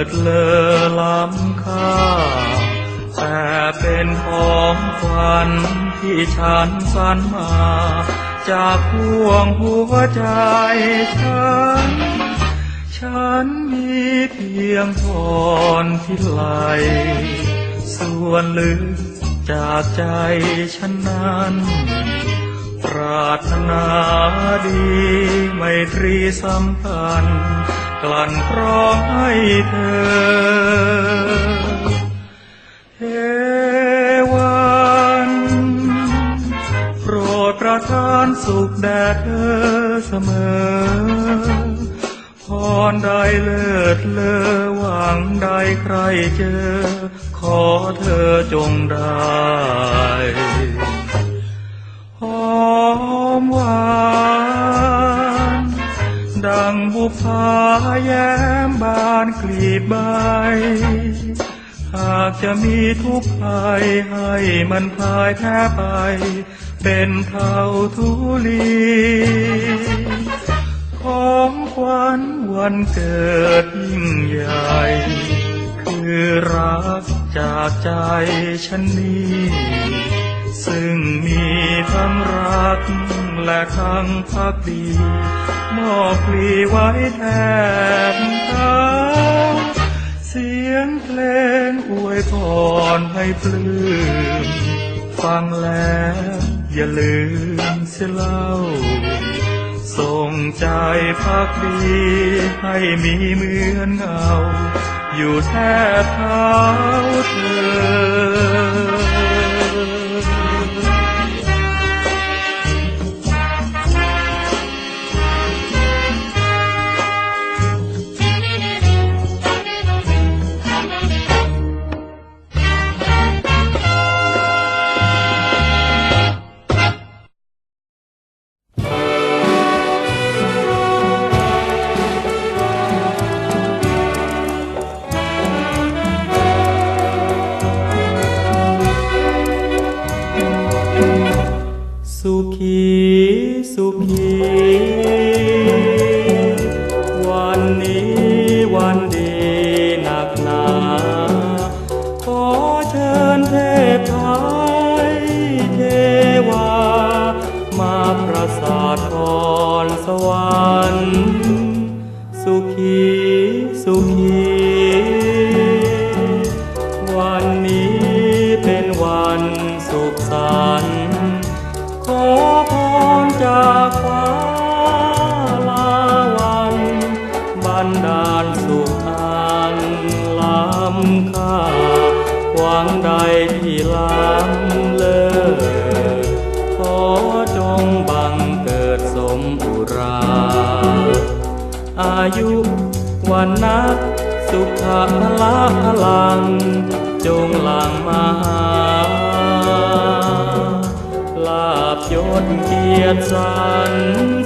ลิศเลอล้ำค่า แต่เป็นของขวัญที่ฉันสรรมา จากพวงหัวใจฉัน ฉันมีเพียงพรที่ไหล ส่วนลึกจากใจฉันนั้นปรารถนาดี ไมตรีสัมพันธ์ กลั่นกรองให้เธอเทวันโปรดประทานสุขแด่เธอเสมอพรใดเลิศเลอหวังใดใครเจอ ขอเธอจงได้หอมหวาน ดังบุพาแย้มบานกลีบใบ หากจะมีทุกข์ภัยให้มันพายแพ้ไป เป็นเท่าทุลีของขวัญวันเกิดยิ่งใหญ่ คือรักจากใจฉันนี้ ซึ่งมีทั้งรักและทั้งพักดี มอบพลีไว้แทนเธอเสียงเพลงอวยพรให้ปลื้มฟังแล้วอย่าลืมเสียเล่า ส่งใจพักดีให้มีเหมือนเงา อยู่แทบเท้าเธอ สุขสันต์ขอพรจากฟ้าลาวันบันดาลสุขอันล้ำค่าหวังใดที่ล้ำเลิศขอจงบังเกิดสมอุรา อายุวันนักสุขะละพลัง จงหลังมา ยศเกียรติสร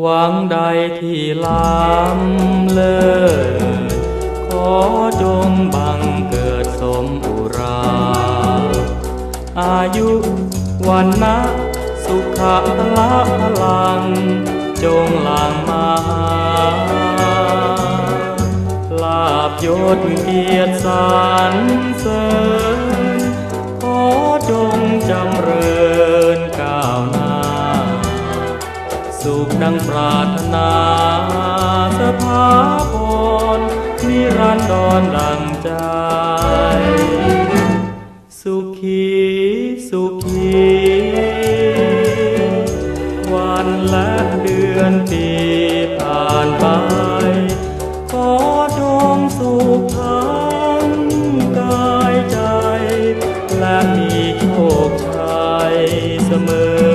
หวังใดที่ล้ำเลิศขอจงบังเกิดสมอุรา อายุวันนะสุขะละพลัง จงหลังมาลาบยศเกียรติสารเสริญขอจงจำเริญ สุขดังปรารถนาสภาพรนิรันดรดังใจ สุขีสุขีวันและเดือนปีผ่านไปขอจงสุขทั้งกายใจ และมีโชคชัยเสมอ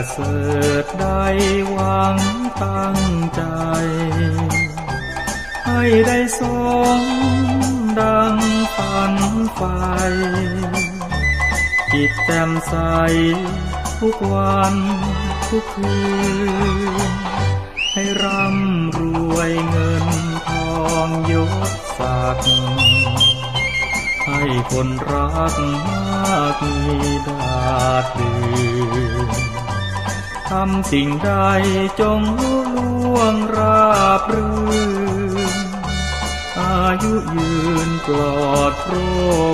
ประเสริฐได้หวังตั้งใจ ให้ได้สมดังฝันไฟจิตแจ่มใสทุกวันทุกคืน ให้ร่ำรวยเงินทองยศศักดิ์ให้คนรักมากมีดาดดืน ทำสิ่งใดจงล่วงราบรื่นอายุยืนปลอดโร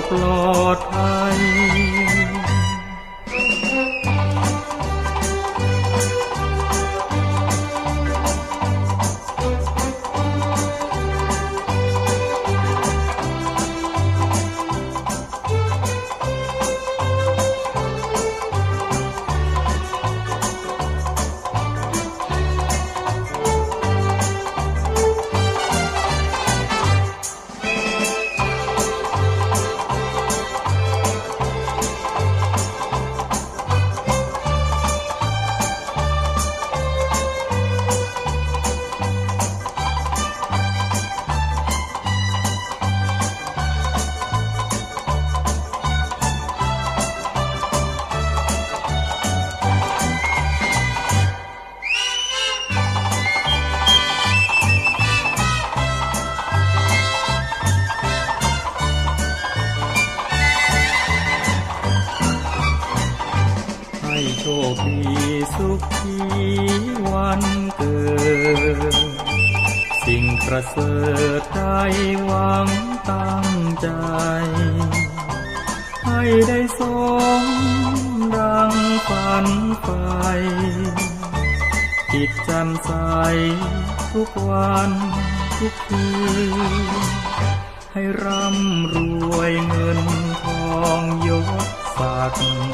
คลอ สิ่งประเสริฐได้หวังตั้งใจ ให้ได้สมดังฝันไฟจิตจ่มใสทุกวันทุกคืนให้ร่ำรวยเงินทองยศศักดิ์